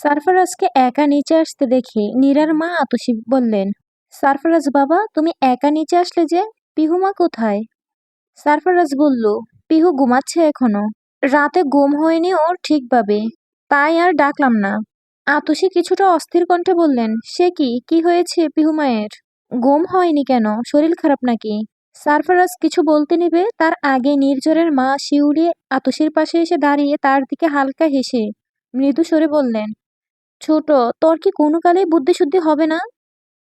সারফারাজকে একা নিচে আসতে দেখে নীরার মা আতসী বললেন, সারফরাজ বাবা, তুমি একা নিচে আসলে যে পিহুমা কোথায়? সারফরাজ বলল, পিহু ঘুমাচ্ছে এখনও। রাতে ঘুম হয়নি ওর ঠিকভাবে, তাই আর ডাকলাম না। আতসী কিছুটা অস্থির কণ্ঠে বললেন, সে কি? কি হয়েছে পিহু মায়ের? হয়নি কেন? শরীর খারাপ নাকি? সারফরাজ কিছু বলতে নিবে, তার আগে নির্ঝরের মা শিউলি আতসীর পাশে এসে দাঁড়িয়ে তার দিকে হালকা হেসে মৃদু সরে বললেন ছোট, তোর কি কোনো কালেই বুদ্ধিশুদ্ধি হবে না?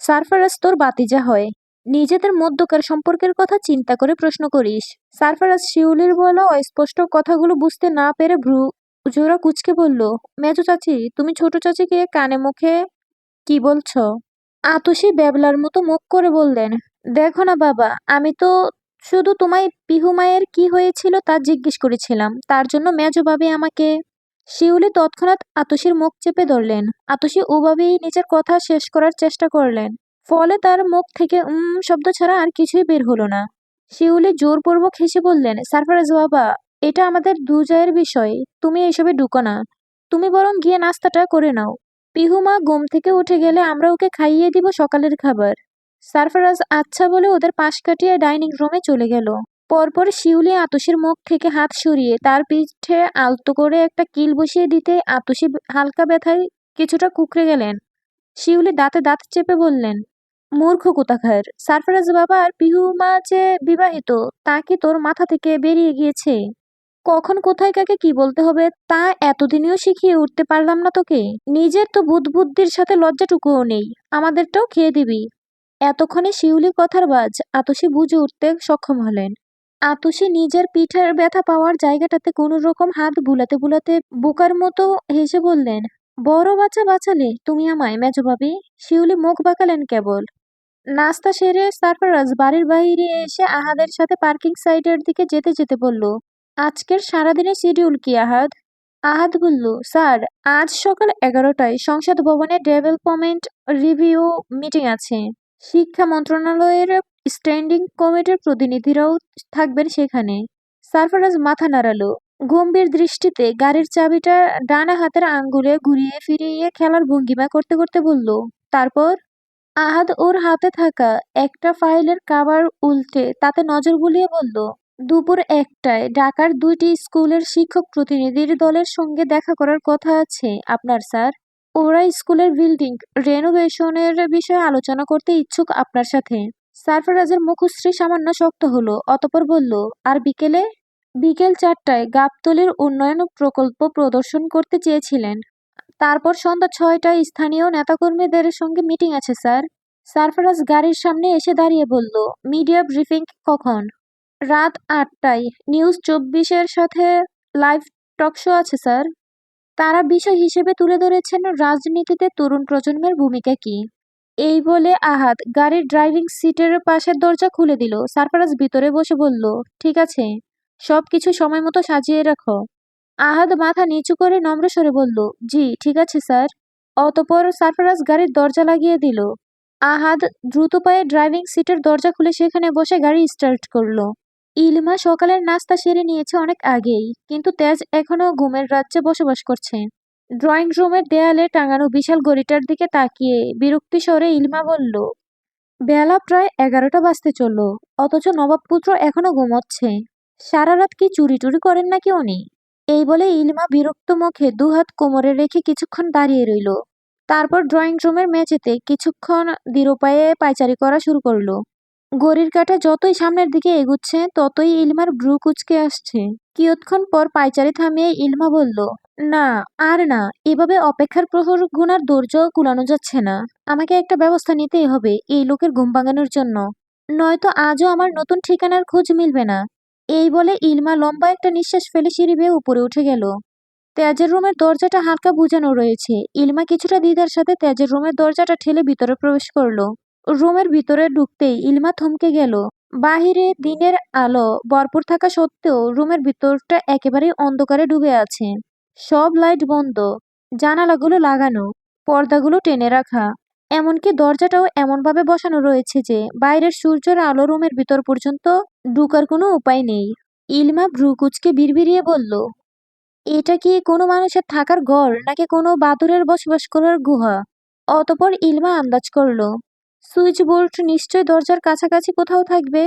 সারফারাজ তোর বাতিজা হয়। নিজেদের মধ্যকার সম্পর্কের কথা চিন্তা করে প্রশ্ন করিস। সারফারাজ শিউলির বলা অস্পষ্ট কথাগুলো বুঝতে না পেরে ভ্রু জোড়া কুচকে বলল, মেজো চাচি, তুমি ছোট চাচিকে কানে মুখে কি বলছ? আতসী বেবলার মতো মুখ করে বললেন, দেখো না বাবা, আমি তো শুধু তোমায় পিহু মায়ের কি হয়েছিল তা জিজ্ঞেস করেছিলাম। তার জন্য মেজো ভাবি আমাকে শিউলি তৎক্ষণাৎ আতসীর মুখ চেপে ধরলেন। আতসী ওভাবেই নিজের কথা শেষ করার চেষ্টা করলেন। ফলে তার মুখ থেকে উম শব্দ ছাড়া আর কিছুই বের হলো না। শিউলি জোরপূর্বক হেসে বললেন, সারফারাজ বাবা, এটা আমাদের দুজয়ের বিষয়। তুমি এসবে ঢুকো না। তুমি বরং গিয়ে নাস্তাটা করে নাও। পিহুমা ঘুম থেকে উঠে গেলে আমরা ওকে খাইয়ে দিব সকালের খাবার। সারফারাজ আচ্ছা বলে ওদের পাশ কাটিয়ে ডাইনিং রুমে চলে গেল। পরপর শিউলি আতসীর মুখ থেকে হাত সরিয়ে তার পিঠে আলতো করে একটা কিল বসিয়ে দিতে আতসী হালকা ব্যথায় কিছুটা কুকড়ে গেলেন। শিউলি দাঁতে দাঁত চেপে বললেন, মূর্খ কোথাকার, সারফারাজ বাবা আর পিহুমা যে বিবাহিত, তা কি তোর মাথা থেকে বেরিয়ে গিয়েছে? কখন কোথায় কাকে কি বলতে হবে, তা এতদিনেও শিখিয়ে উঠতে পারলাম না তোকে। নিজের তো বুধ বুদ্ধির সাথে লজ্জাটুকুও নেই, আমাদেরটাও খেয়ে দিবি। এতক্ষণে শিউলি কথার বাজ আতসী বুঝে উঠতে সক্ষম হলেন। আতসী নিজের পিঠের ব্যথা পাওয়ার জায়গাটাতে কোনো রকম হাত বুলাতে বুলাতে বোকার মতো হেসে বললেন, বড় বাচ্চা বাঁচালে তুমি আমায়, মেজো ভাবি? শিউলি মুখ বাঁকালেন কেবল। নাস্তা সেরে সারফারাজ বাড়ির বাইরে এসে আহাদের সাথে পার্কিং সাইটের দিকে যেতে যেতে বলল, আজকের সারাদিনের শিডিউল কি, আহাদ? আহাদ বলল, স্যার, আজ সকাল এগারোটায় সংসদ ভবনে ডেভেলপমেন্ট রিভিউ মিটিং আছে। শিক্ষা মন্ত্রণালয়ের স্ট্যান্ডিং কমিটির প্রতিনিধিরাও থাকবেন সেখানে। সারফারাজ মাথা নাড়ালো। গম্ভীর দৃষ্টিতে গাড়ির চাবিটা ডানা হাতের আঙ্গুলে ঘুরিয়ে ফিরিয়ে খেলার ভঙ্গিমা করতে করতে বলল, তারপর? আহাদ ওর হাতে থাকা একটা ফাইলের কাভার উল্টে তাতে নজর বুলিয়ে বলল, দুপুর একটায় ঢাকার দুইটি স্কুলের শিক্ষক প্রতিনিধির দলের সঙ্গে দেখা করার কথা আছে আপনার, স্যার। ওরা স্কুলের বিল্ডিং, রেনোভেশনের বিষয়ে আলোচনা করতে ইচ্ছুক আপনার সাথে। সারফারাজের মুখশ্রী সামান্য শক্ত হলো, অতপর বলল, আর বিকেলে? বিকেল চারটায় গাবতলির উন্নয়ন প্রকল্প প্রদর্শন করতে চেয়েছিলেন। তারপর সন্ধ্যা ছয়টায় স্থানীয় নেতাকর্মীদের সঙ্গে মিটিং আছে, স্যার। সারফরাজ গাড়ির সামনে এসে দাঁড়িয়ে বলল, মিডিয়া ব্রিফিং কখন? রাত আটটায়। নিউজ চব্বিশের সাথে লাইভ টক শো আছে, স্যার। তারা বিষয় হিসেবে তুলে ধরেছেন রাজনীতিতে তরুণ প্রজন্মের ভূমিকা কি? এই বলে আহাত গাড়ির ড্রাইভিং সিটের পাশের দরজা খুলে দিল। সারফারাজ ভিতরে বসে বলল, ঠিক আছে সব কিছু সময় মতো সাজিয়ে রাখো। আহাদ মাথা নিচু করে নম্র স্বরে বলল, জি, ঠিক আছে, স্যার। অতপর সারফারাজ গাড়ির দরজা লাগিয়ে দিল। আহাদ দ্রুত পায়ে ড্রাইভিং সিটের দরজা খুলে সেখানে বসে গাড়ি স্টার্ট করল। ইলমা সকালের নাস্তা সেরে নিয়েছে অনেক আগেই, কিন্তু তেজ এখনও ঘুমের রাজ্যে বসবাস করছে। ড্রয়িং রুমের দেয়ালে টাঙানো বিশাল গড়িটার দিকে তাকিয়ে বিরক্তি স্বরে ইলমা বলল, বেলা প্রায় এগারোটা বাজতে চলল, অথচ নবাবপুত্র এখনও ঘুমোচ্ছে। সারা রাত কি চুরি টুরি করেন নাকি উনি? এই বলে ইলমা বিরক্ত মুখে দুহাত কোমরে রেখে কিছুক্ষণ দাঁড়িয়ে রইল। তারপর ড্রয়িং রুমের মেঝেতে কিছুক্ষণ দৃঢ়পায়ে পায়চারি করা শুরু করল। ঘড়ির কাঁটা যতই সামনের দিকে এগুচ্ছে, ততই ইলমার ভ্রু কুচকে আসছে। কিয়ৎক্ষণ পর পায়চারি থামিয়ে ইলমা বলল না, আর না। এভাবে অপেক্ষার প্রহর গুনার ধৈর্য কুলানো যাচ্ছে না। আমাকে একটা ব্যবস্থা নিতেই হবে এই লোকের ঘুম ভাঙানোর জন্য। নয়তো আজও আমার নতুন ঠিকানার খোঁজ মিলবে না। এই বলে ইলমা লম্বা একটা নিঃশ্বাস ফেলে সিঁড়ি বেয়ে উপরে উঠে গেল। তেজের রুমের দরজাটা হালকা বুঝানো রয়েছে। ইলমা কিছুটা দ্বিধার সাথে তেজের রুমের দরজাটা ঠেলে ভিতরে প্রবেশ করল। রুমের ভিতরে ঢুকতেই ইলমা থমকে গেল। বাহিরে দিনের আলো ভরপুর থাকা সত্ত্বেও রুমের ভিতরটা একেবারেই অন্ধকারে ডুবে আছে। সব লাইট বন্ধ, জানালাগুলো লাগানো, পর্দাগুলো টেনে রাখা, এমনকি দরজাটাও এমনভাবে বসানো রয়েছে যে বাইরের সূর্যের আলো রুমের ভিতর পর্যন্ত ঢুকার কোনো উপায় নেই। ইলমা ভ্রু কুচকে বিড়বিড়িয়ে বলল, এটা কি কোনো মানুষের থাকার ঘর নাকি কোনো বাদুড়ের বসবাস করার গুহা? অতপর ইলমা আন্দাজ করল, সুইচ বোর্ড নিশ্চয় দরজার কাছাকাছি কোথাও থাকবে?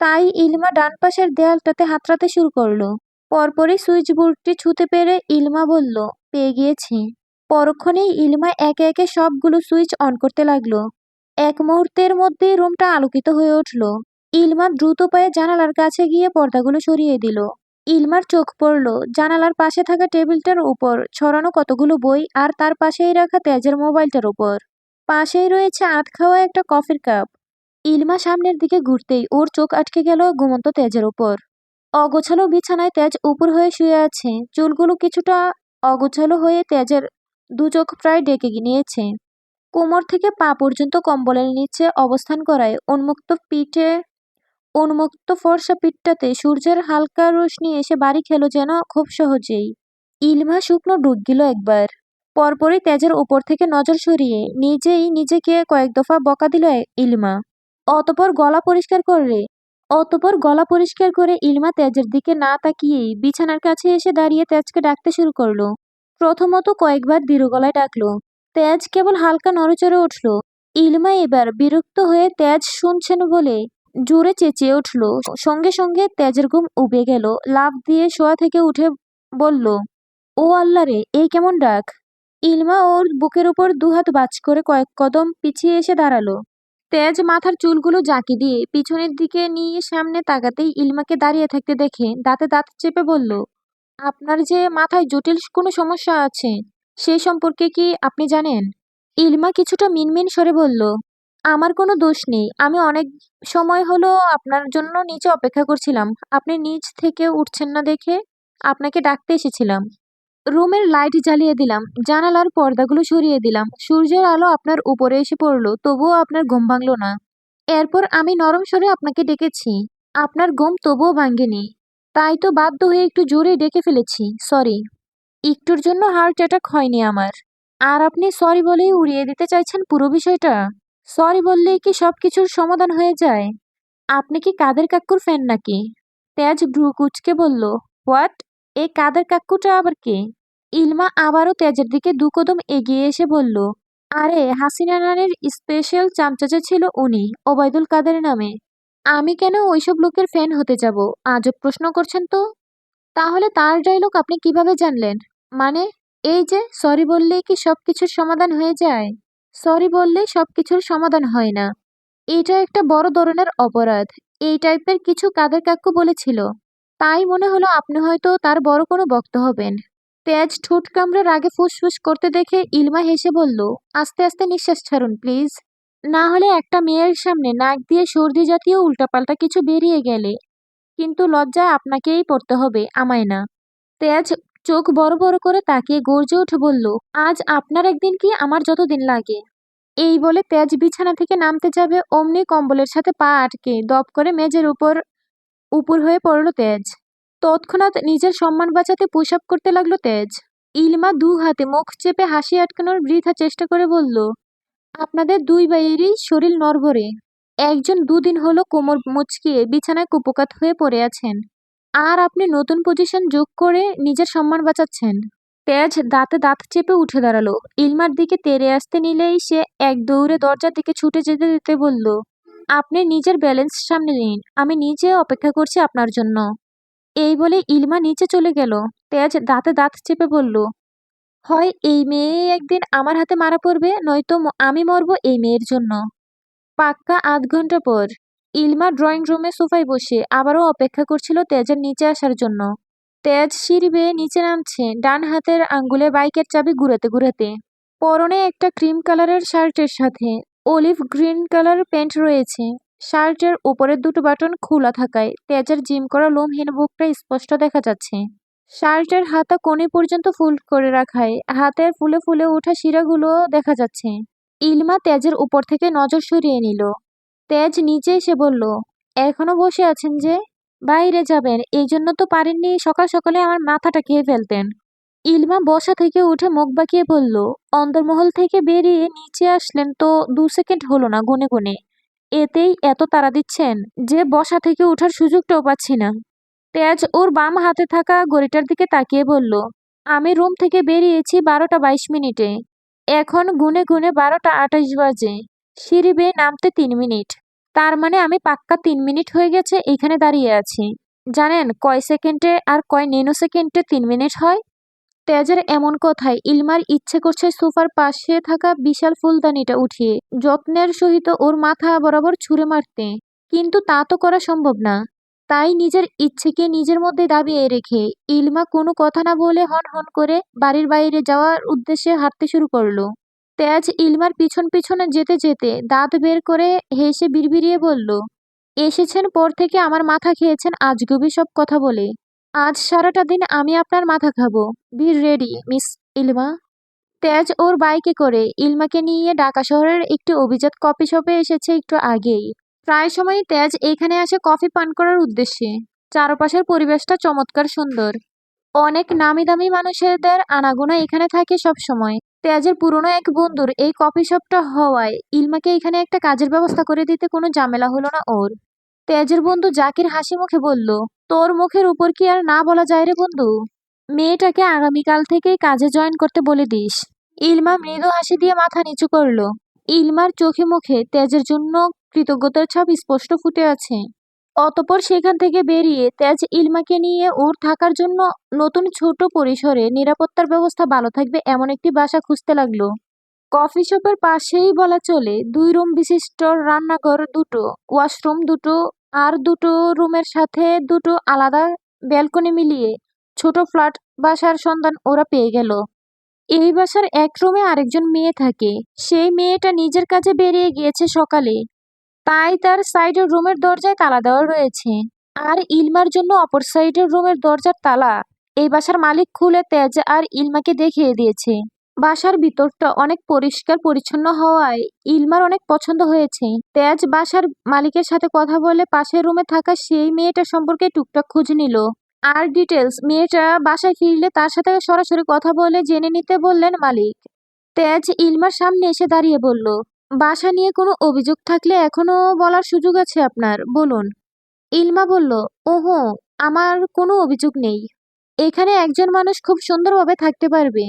তাই ইলমা ডান পাশের দেয়ালটাতে হাতড়াতে শুরু করল পরপরই সুইচ বোর্ডটি ছুঁতে পেরে ইলমা বলল, পেয়ে গিয়েছি। পরক্ষণেই ইলমা একে একে সবগুলো সুইচ অন করতে লাগল। এক মুহূর্তের মধ্যেই রুমটা আলোকিত হয়ে উঠল। ইলমা দ্রুত পায়ে জানালার কাছে গিয়ে পর্দাগুলো সরিয়ে দিল। ইলমার চোখ পড়ল, জানালার পাশে থাকা টেবিলটার উপর ছড়ানো কতগুলো বই আর তার পাশেই রাখা তেজের মোবাইলটার উপর। পাশেই রয়েছে আধ খাওয়া একটা কফির কাপ। ইলমা সামনের দিকে ঘুরতেই ওর চোখ আটকে গেল ঘুমন্ত তেজের উপর। অগোছালো বিছানায় তেজ উপর হয়ে শুয়ে আছে। চুলগুলো কিছুটা অগোছালো হয়ে তেজের দু চোখ প্রায় ডেকে নিয়েছে। কোমর থেকে পা পর্যন্ত কম্বলের নিচে অবস্থান করায় উন্মুক্ত পিঠে, উন্মুক্ত ফর্সা পিঠটাতে সূর্যের হালকা রোশনি এসে বাড়ি খেলো যেন খুব সহজেই। ইলমা শুকনো ডুব গেল একবার। পরপরই তেজের উপর থেকে নজর সরিয়ে নিজেই নিজেকে কয়েক দফা বকা দিল ইলমা। অতপর গলা পরিষ্কার করে অতপর গলা পরিষ্কার করে ইলমা তেজের দিকে না তাকিয়েই বিছানার কাছে এসে দাঁড়িয়ে তেজকে ডাকতে শুরু করল। প্রথমত কয়েকবার দৃঢ় গলায় ডাকলো। তেজ কেবল হালকা নড়েচড়ে উঠল। ইলমা এবার বিরক্ত হয়ে তেজ শুনছেন বলে জোরে চেঁচিয়ে উঠল। সঙ্গে সঙ্গে তেজের ঘুম উবে গেল। লাফ দিয়ে শোয়া থেকে উঠে বলল, ও আল্লাহ রে, এই কেমন ডাক? ইলমা ওর বুকের উপর দুহাত বাজ করে কয়েক কদম পিছিয়ে এসে দাঁড়াল। তেজ মাথার চুলগুলো জাঁকি দিয়ে পিছনের দিকে নিয়ে সামনে তাকাতেই ইলমাকে দাঁড়িয়ে থাকতে দেখে দাঁতে দাঁত চেপে বলল, আপনার যে মাথায় জটিল কোনো সমস্যা আছে, সে সম্পর্কে কি আপনি জানেন? ইলমা কিছুটা মিনমিন সরে বলল, আমার কোনো দোষ নেই। আমি অনেক সময় হলো আপনার জন্য নিচে অপেক্ষা করছিলাম। আপনি নিচ থেকে উঠছেন না দেখে আপনাকে ডাকতে এসেছিলাম। রুমের লাইট জ্বালিয়ে দিলাম, জানালার পর্দাগুলো সরিয়ে দিলাম। সূর্যের আলো আপনার উপরে এসে পড়ল, তবুও আপনার ঘুম ভাঙলো না। এরপর আমি নরম স্বরে আপনাকে ডেকেছি। আপনার ঘুম তবুও ভাঙ্গেনি তাই তো বাধ্য হয়ে একটু জোরে ডেকে ফেলেছি, সরি। একটুর জন্য হার্ট অ্যাটাক হয়নি আমার। আর আপনি সরি বলেই উড়িয়ে দিতে চাইছেন পুরো বিষয়টা? সরি বললেই কি সব কিছুর সমাধান হয়ে যায়? আপনি কি কাদের কাকুর ফ্যান নাকি? তেজ ভ্রু কুচকে বলল, হোয়াট? এই কাদের কাকুটা আবার কে? ইলমা আবারও তেজের দিকে দু কদম এগিয়ে এসে বলল, আরে, হাসিনা রানের স্পেশাল চামচাচা ছিল উনি, ওবায়দুল কাদের নামে। আমি কেন ওইসব লোকের ফ্যান হতে যাব? আজব প্রশ্ন করছেন তো? তাহলে তার ডায়লগ আপনি কীভাবে জানলেন? মানে এই যে সরি বললেই কি সব কিছুর সমাধান হয়ে যায়? সরি বললেই সব কিছুর সমাধান হয় না। এটা একটা বড় ধরনের অপরাধ। এই টাইপের কিছু কাদের কাকু বলেছিল। তাই মনে হলো আপনি হয়তো তার বড় কোনো বক্ত হবেন। তেজ ঠোঁট কামড়ে রাগে ফুসফুস করতে দেখে ইলমা হেসে বলল, আস্তে আস্তে নিঃশ্বাস ছাড়ুন, প্লিজ। না হলে একটা মেয়ের সামনে নাক দিয়ে সর্দি জাতীয় উল্টাপাল্টা কিছু বেরিয়ে গেলে। কিন্তু লজ্জায় আপনাকেই পড়তে হবে, আমায় না। তেজ চোখ বড় বড় করে তাকিয়ে গর্জে উঠে বলল, আজ আপনার একদিন কি আমার যতদিন লাগে? এই বলে তেজ বিছানা থেকে নামতে যাবে, অমনি কম্বলের সাথে পা আটকে দপ করে মেজের উপর উপর হয়ে পড়ল তেজ তৎক্ষণাৎ নিজের সম্মান বাঁচাতে পুশ আপ করতে লাগল তেজ। ইলমা দু হাতে মুখ চেপে হাসি আটকানোর বৃথা চেষ্টা করে বলল, আপনাদের দুই বাইয়েরই শরীর নরভরে। একজন দুদিন হলো কোমর মুচকিয়ে বিছানায় কুপকাত হয়ে পড়ে আছেন। আর আপনি নতুন পজিশন যোগ করে নিজের সম্মান বাঁচাচ্ছেন। তেজ দাঁতে দাঁত চেপে উঠে দাঁড়াল। ইলমার দিকে তেরে আসতে নিলেই সে এক দৌড়ে দরজার দিকে ছুটে যেতে যেতে বলল, আপনি নিজের ব্যালেন্স সামনে নিন। আমি নিজে অপেক্ষা করছি আপনার জন্য। এই বলে ইলমা নিচে চলে গেল। তেজ দাঁতে দাঁত চেপে বলল, হয় এই মেয়ে একদিন আমার হাতে মারা পড়বে, নয়তো আমি মরবো এই মেয়ের জন্য। পাক্কা আধ ঘণ্টা পর ইলমা ড্রয়িং রুমে সোফায় বসে আবারও অপেক্ষা করছিল তেজের নিচে আসার জন্য। তেজ সিঁড়ি বেয়ে নিচে নামছে ডান হাতের আঙ্গুলে বাইকের চাবি ঘুরাতে ঘুরাতে। পরনে একটা ক্রিম কালারের শার্টের সাথে অলিভ গ্রিন কালার প্যান্ট রয়েছে। শার্টের উপরের দুটো বাটন খোলা থাকায় তেজের জিম করা লোমহীন বুকটা স্পষ্ট দেখা যাচ্ছে। শার্টের হাতা কোণে পর্যন্ত ফুল করে রাখায় হাতের ফুলে ফুলে ওঠা শিরাগুলো দেখা যাচ্ছে। ইলমা তেজের উপর থেকে নজর সরিয়ে নিল। তেজ নিচে এসে বলল, এখনও বসে আছেন যে? বাইরে যাবেন, এই জন্য তো পারেননি সকাল সকালে আমার মাথাটা খেয়ে ফেলতেন। ইলমা বসা থেকে উঠে মুখ বাঁকিয়ে বলল, অন্দরমহল থেকে বেরিয়ে নিচে আসলেন তো দু সেকেন্ড হলো না গুনে গুনে এতেই এত তাড়া দিচ্ছেন যে বসা থেকে ওঠার সুযোগটাও পাচ্ছি না। তেজ ওর বাম হাতে থাকা ঘড়িটার দিকে তাকিয়ে বলল, আমি রুম থেকে বেরিয়েছি বারোটা বাইশ মিনিটে। এখন গুনে গুনে বারোটা আঠাশ বাজে। সিঁড়ি বেয়ে নামতে তিন মিনিট। তার মানে আমি পাক্কা তিন মিনিট হয়ে গেছে এখানে দাঁড়িয়ে আছি। জানেন, কয় সেকেন্ডে আর কয় নেনো সেকেন্ডে তিন মিনিট হয়? তেজের এমন কথায় ইলমার ইচ্ছে করছে সোফার পাশে থাকা বিশাল ফুলদানিটা উঠিয়ে, যত্নের সহিত ওর মাথা বরাবর ছুঁড়ে মারতে। কিন্তু তা তো করা সম্ভব না। তাই নিজের ইচ্ছেকে নিজের মধ্যে দাবিয়ে রেখে ইলমা কোনো কথা না বলে হন হন করে বাড়ির বাইরে যাওয়ার উদ্দেশ্যে হাঁটতে শুরু করল। তেজ ইলমার পিছন পিছনে যেতে যেতে দাঁত বের করে হেসে বিড়বিড়িয়ে বলল, এসেছেন পর থেকে আমার মাথা খেয়েছেন, আজগুবি সব কথা বলে। আজ সারাটা দিন আমি আপনার মাথা খাব। Be ready, miss Ilma. Tej ওর বাইকে করে ইলমাকে নিয়ে ঢাকা শহরের একটি অভিজাত কফি শপে এসেছে একটু আগেই। প্রায় সময় তেজ এখানে আসে কফি পান করার উদ্দেশ্যে। চারপাশের পরিবেশটা চমৎকার সুন্দর। অনেক নামি দামি মানুষেদের আনাগোনা এখানে থাকে সব সময় তেজের পুরনো এক বন্ধুর এই কফি শপটা হওয়ায় ইলমাকে এখানে একটা কাজের ব্যবস্থা করে দিতে কোনো ঝামেলা হলো না ওর। তেজের বন্ধু জাকির হাসি মুখে বলল তোর মুখের উপর কি আর না বলা যায় রে বন্ধু? মেয়েটাকে আগামীকাল থেকেই কাজে জয়েন করতে বলে দিস। ইলমা মৃদু হাসি দিয়ে মাথা নিচু করল। ইলমার চোখে মুখে তেজের জন্য কৃতজ্ঞতার ছাপ স্পষ্ট ফুটে আছে। অতপর সেখান থেকে বেরিয়ে তেজ ইলমাকে নিয়ে ওর থাকার জন্য নতুন ছোট পরিসরে নিরাপত্তার ব্যবস্থা ভালো থাকবে এমন একটি বাসা খুঁজতে লাগল। কফি শপের পাশেই বলা চলে, দুই রুম বিশিষ্ট রান্নাঘর দুটো, ওয়াশরুম দুটো আর দুটো রুমের সাথে দুটো আলাদা ব্যালকনি মিলিয়ে ছোট ফ্ল্যাট বাসার সন্ধান ওরা পেয়ে গেল। এই বাসার এক রুমে আরেকজন মেয়ে থাকে। সেই মেয়েটা নিজের কাজে বেরিয়ে গিয়েছে সকালে। তাই তার সাইডের রুমের দরজায় তালা দেওয়া রয়েছে। আর ইলমার জন্য অপর সাইডের রুমের দরজার তালা। এই বাসার মালিক খুলে তেজ আর ইলমাকে দেখিয়ে দিয়েছে। বাসার ভিতরটা অনেক পরিষ্কার, পরিচ্ছন্ন হওয়ায় ইলমার অনেক পছন্দ হয়েছে। তেজ বাসার মালিকের সাথে কথা বলে পাশের রুমে থাকা সেই মেয়েটা সম্পর্কে টুকটাক খোঁজ নিল। আর ডিটেলস মেয়েটা বাসায় ফিরলে তার সাথে সরাসরি কথা বলে জেনে নিতে বললেন মালিক। তেজ ইলমার সামনে এসে দাঁড়িয়ে বলল, বাসা নিয়ে কোনো অভিযোগ থাকলে এখনও বলার সুযোগ আছে আপনার, বলুন। ইলমা বলল, ওহো, আমার কোনো অভিযোগ নেই। এখানে একজন মানুষ খুব সুন্দরভাবে থাকতে পারবে।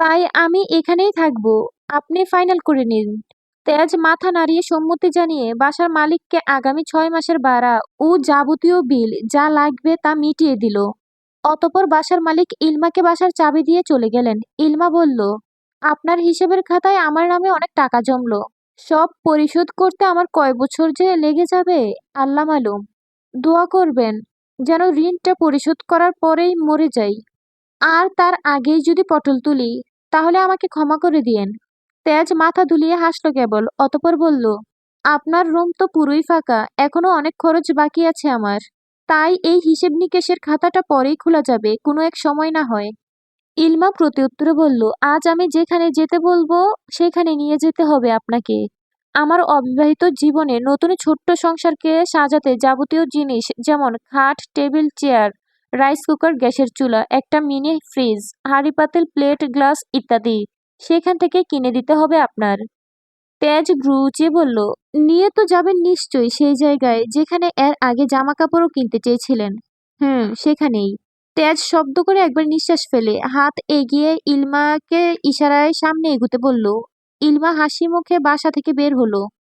তাই আমি এখানেই থাকব। আপনি ফাইনাল করে নিন। তেজ মাথা নাড়িয়ে সম্মতি জানিয়ে বাসার মালিককে আগামী ছয় মাসের ভাড়া ও যাবতীয় বিল যা লাগবে তা মিটিয়ে দিল। অতপর বাসার মালিক ইলমাকে বাসার চাবি দিয়ে চলে গেলেন। ইলমা বলল, আপনার হিসেবের খাতায় আমার নামে অনেক টাকা জমলো। সব পরিশোধ করতে আমার কয় বছর যে লেগে যাবে, আল্লাহ মালুম। দোয়া করবেন, যেন ঋণটা পরিশোধ করার পরেই মরে যাই। আর তার আগেই যদি পটল তুলি তাহলে আমাকে ক্ষমা করে দিয়েন। তেজ মাথা ধুলিয়ে হাসল কেবল, অতপর বলল, আপনার রুম তো পুরোই ফাঁকা, এখনও অনেক খরচ বাকি আছে আমার। তাই এই হিসেব নিকেশের খাতাটা পরেই খোলা যাবে, কোনো এক সময় না হয়। ইলমা প্রত্যুত্তরে বলল, আজ আমি যেখানে যেতে বলব, সেখানে নিয়ে যেতে হবে আপনাকে। আমার অবিবাহিত জীবনে নতুন ছোট্ট সংসারকে সাজাতে যাবতীয় জিনিস, যেমন খাট, টেবিল, চেয়ার রাইস কুকার গ্যাসের চুলা, একটা মিনি ফ্রিজ হাঁড়ি পাতিল প্লেট গ্লাস ইত্যাদি। সেখান থেকে কিনে দিতে হবে আপনার। তেজ গ্রুচিয়ে বলল, নিয়ে তো যাবেন নিশ্চয়ই সেই জায়গায় যেখানে এর আগে জামা কাপড়ও কিনতে চেয়েছিলেন। হুম, সেখানেই। তেজ শব্দ করে একবার নিঃশ্বাস ফেলে, হাত এগিয়ে ইলমাকে ইশারায় সামনে এগুতে বলল, ইলমা হাসি মুখে বাসা থেকে বের হলো।